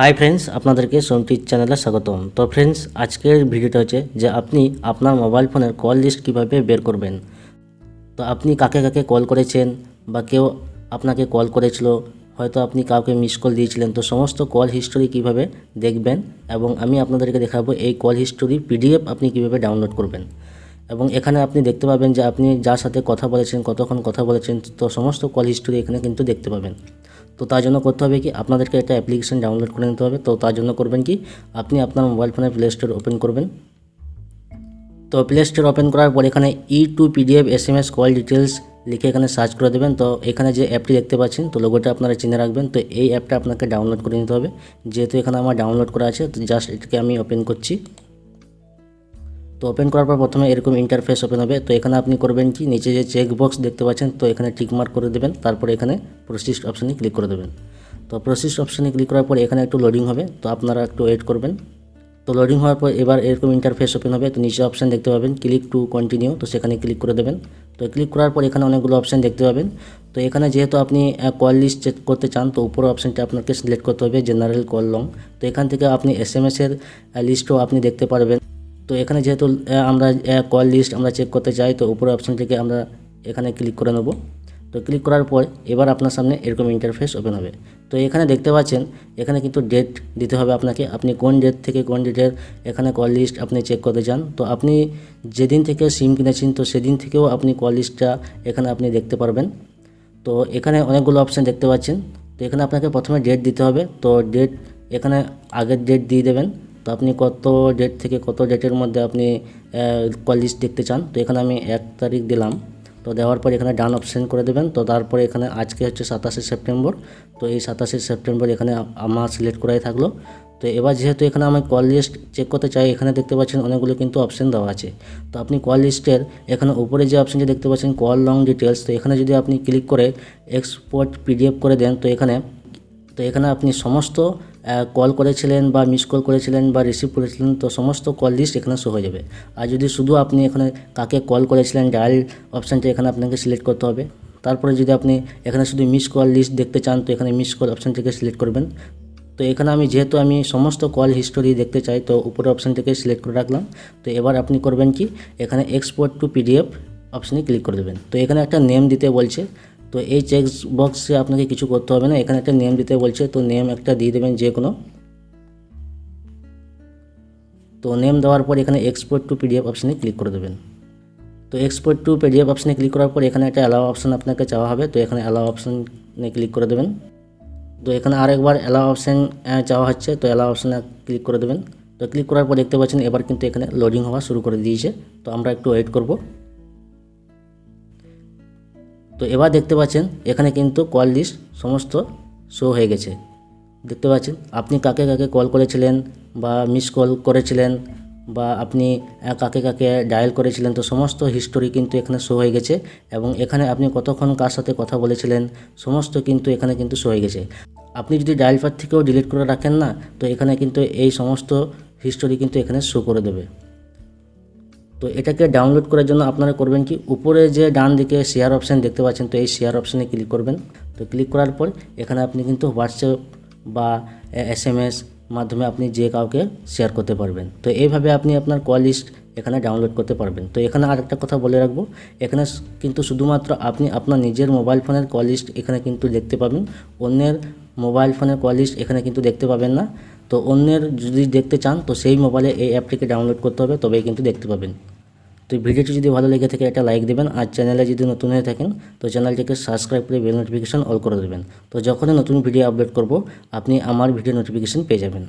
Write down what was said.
Hi friends আপনাদেরকে সোমটির চ্যানেলে স্বাগতম। তো ফ্রেন্ডস আজকের ভিডিওটা হচ্ছে যে আপনি আপনার মোবাইল ফোনের কল লিস্ট কীভাবে বের করবেন। তো আপনি কাকে কাকে কল করেছেন বা কেউ আপনাকে কল করেছিল, হয়তো আপনি কাউকে মিস কল দিয়েছিলেন, তো সমস্ত কল হিস্টোরি কীভাবে দেখবেন এবং আমি আপনাদেরকে দেখাবো এই কল হিস্টোরি পিডিএফ আপনি কীভাবে ডাউনলোড করবেন। এবং এখানে আপনি দেখতে পাবেন যে আপনি যার সাথে কথা বলেছেন, কতক্ষণ কথা বলেছেন, তো সমস্ত কল হিস্টোরি এখানে কিন্তু দেখতে পাবেন। তো তার জন্য করতে হবে কি, আপনাদেরকে একটা অ্যাপ্লিকেশান ডাউনলোড করে নিতে হবে। তো তার জন্য করবেন কি, আপনি আপনার মোবাইল ফোনে প্লে স্টোর ওপেন করবেন। তো প্লে স্টোর ওপেন করার পর এখানে ই to PDF S M S call details লিখে এখানে সার্চ করে দেবেন। তো এখানে যে অ্যাপটি দেখতে পাচ্ছেন, তো লোগোটা আপনারা চিনে রাখবেন। তো এই অ্যাপটা আপনাকে ডাউনলোড করে নিতে হবে। যেহেতু এখানে আমার ডাউনলোড করা আছে, তো জাস্ট এটাকে আমি ওপেন করছি। তো ওপেন করার পর প্রথমে এরকম ইন্টারফেস ওপেন হবে। তো এখানে আপনি করবেন কি? নিচে যে চেক বক্স দেখতে পাচ্ছেন, তো এখানে টিক মার্ক করে দেবেন। তারপর এখানে প্রসিস্ট অপশানে ক্লিক করে দেবেন। তো প্রসিস্ট অপশানে ক্লিক করার পর এখানে একটু লোডিং হবে। তো আপনারা একটু ওয়েট করবেন। তো লোডিং হওয়ার পর এবার এরকম ইন্টারফেস ওপেন হবে। তো নিচে অপশান দেখতে পাবেন ক্লিক টু কন্টিনিউ তো সেখানে ক্লিক করে দেবেন। তো ক্লিক করার পর এখানে অনেকগুলো অপশান দেখতে পাবেন। তো এখানে যেহেতু আপনি কল লিস্ট চেক করতে চান, তো উপরে অপশানটা আপনাকে সিলেক্ট করতে হবে জেনারেল কল লং তো এখান থেকে আপনি এস এম এসের লিস্টও আপনি দেখতে পারবেন। তো এখানে যেহেতু আমরা কল লিস্ট আমরা চেক করতে চাই, তো উপরে অপশন থেকে আমরা এখানে ক্লিক করে নেব। তো ক্লিক করার পর এবার আপনার সামনে এরকম ইন্টারফেস ওপেন হবে। তো এখানে দেখতে পাচ্ছেন, এখানে কিন্তু ডেট দিতে হবে আপনাকে। আপনি কোন ডেট থেকে কোন ডেটের এখানে কল লিস্ট আপনি চেক করতে চান। তো আপনি যেদিন থেকে সিম কিনেছেন, তো সেদিন থেকেও আপনি কল লিস্টটা এখানে আপনি দেখতে পারবেন। তো এখানে অনেকগুলো অপশান দেখতে পাচ্ছেন। তো এখানে আপনাকে প্রথমে ডেট দিতে হবে। তো ডেট এখানে আগের ডেট দিয়ে দেবেন। তো আপনি কত ডেট থেকে কত ডেটের মধ্যে আপনি কল লিস্ট দেখতে চান? তো এখানে আমি এক তারিখ দিলাম। তো দেওয়ার পর এখানে ডান অপশান করে দেবেন। তো তারপরে এখানে আজকে হচ্ছে সাতাশে সেপ্টেম্বর। তো এই সাতাশে সেপ্টেম্বর এখানে আমার সিলেক্ট করাই থাকল। তো এবার যেহেতু এখানে আমি কল লিস্ট চেক করতে চাই, এখানে দেখতে পাচ্ছেন অনেকগুলো কিন্তু অপশান দেওয়া আছে। তো আপনি কল লিস্টের এখানে উপরে যে অপশানটি দেখতে পাচ্ছেন কল লং ডিটেলস তো এখানে যদি আপনি ক্লিক করে এক্সপোর্ট পিডিএফ করে দেন, তো এখানে তো এখানে আপনি সমস্ত কল করেছিলেন বা মিস কল করেছিলেন বা রিসিভ করেছিলেন, তো সমস্ত কল লিস্ট এখানে শো হয়ে যাবে। আর যদি শুধু আপনি এখানে কাকে কল করেছিলেন ডায়াল অপশানটা এখানে আপনাকে সিলেক্ট করতে হবে। তারপরে যদি আপনি এখানে শুধু মিস কল লিস্ট দেখতে চান, তো এখানে মিস কল অপশান থেকে সিলেক্ট করবেন। তো এখানে আমি যেহেতু আমি সমস্ত কল হিস্টোরি দেখতে চাই, তো উপরে অপশান থেকে সিলেক্ট করে রাখলাম। তো এবার আপনি করবেন কি, এখানে এক্সপোর্ট টু পিডিএফ অপশানে ক্লিক করে দেবেন। তো এখানে একটা নেম দিতে বলছে তো এই চেক বক্সে আপনাকে কিছু করতে হবে না। এখানে একটা নেম দিতে বলছে, তো নেম একটা দিয়ে দেবেন যে কোনো। তো নেম দেওয়ার পর এখানে এক্সপোর্ট টু পিডিএফ অপশানে ক্লিক করে দেবেন। তো এক্সপোর্ট টু পিডিএফ অপশানে ক্লিক করার পর এখানে একটা অ্যালাও অপশান আপনাকে চাওয়া হবে, তো এখানে অ্যালাও অপশানে ক্লিক করে দেবেন। তো এখানে আরেকবার অ্যালাও অপশান চাওয়া হচ্ছে, তো অ্যালাও অপশানে ক্লিক করে দেবেন। তো ক্লিক করার পর দেখতে পাচ্ছেন, এবার কিন্তু এখানে লোডিং হওয়া শুরু করে দিয়েছে। তো আমরা একটু ওয়েট করব। তো এবার দেখতে পাচ্ছেন, এখানে কিন্তু কল লিস্ট সমস্ত শো হয়ে গেছে। দেখতে পাচ্ছেন, আপনি কাকে কাকে কল করেছিলেন বা মিস কল করেছিলেন বা আপনি কাকে কাকে ডায়াল করেছিলেন, তো সমস্ত হিস্টোরি কিন্তু এখানে শো হয়ে গেছে এবং এখানে আপনি কতক্ষণ কার সাথে কথা বলেছিলেন, সমস্ত কিন্তু এখানে কিন্তু শো হয়ে গেছে। আপনি যদি ডায়াল পার থেকেও ডিলিট করে রাখেন না, তো এখানে কিন্তু এই সমস্ত হিস্টোরি কিন্তু এখানে শো করে দেবে। তো এটাকে ডাউনলোড করার জন্য আপনারা করবেন কি, উপরে যে ডান দিকে শেয়ার অপশান দেখতে পাচ্ছেন, তো এই শেয়ার অপশানে ক্লিক করবেন। তো ক্লিক করার পর এখানে আপনি কিন্তু হোয়াটসঅ্যাপ বা এস এম এস মাধ্যমে আপনি যে কাউকে শেয়ার করতে পারবেন। তো এইভাবে আপনি আপনার কল লিস্ট এখানে ডাউনলোড করতে পারবেন। তো এখানে আরেকটা কথা বলে রাখব, এখানে কিন্তু শুধুমাত্র আপনি আপনার নিজের মোবাইল ফোনের কল লিস্ট এখানে কিন্তু দেখতে পাবেন। অন্যের মোবাইল ফোনের কল লিস্ট এখানে কিন্তু দেখতে পাবেন না। তো অন্যের যদি দেখতে চান, তো সেই মোবাইলে এই অ্যাপটিকে ডাউনলোড করতে হবে, তবেই কিন্তু দেখতে পাবেন। তো ভিডিওটি যদি ভালো লেগে থাকে, একটা লাইক দেবেন, আর চ্যানেলে যদি নতুন হয়ে থাকেন, তো চ্যানেলটিকে সাবস্ক্রাইব করে বেল নোটিফিকেশান অল করে দেবেন। তো যখনই নতুন ভিডিও আপলোড করব, আপনি আমার ভিডিও নোটিফিকেশান পেয়ে যাবেন।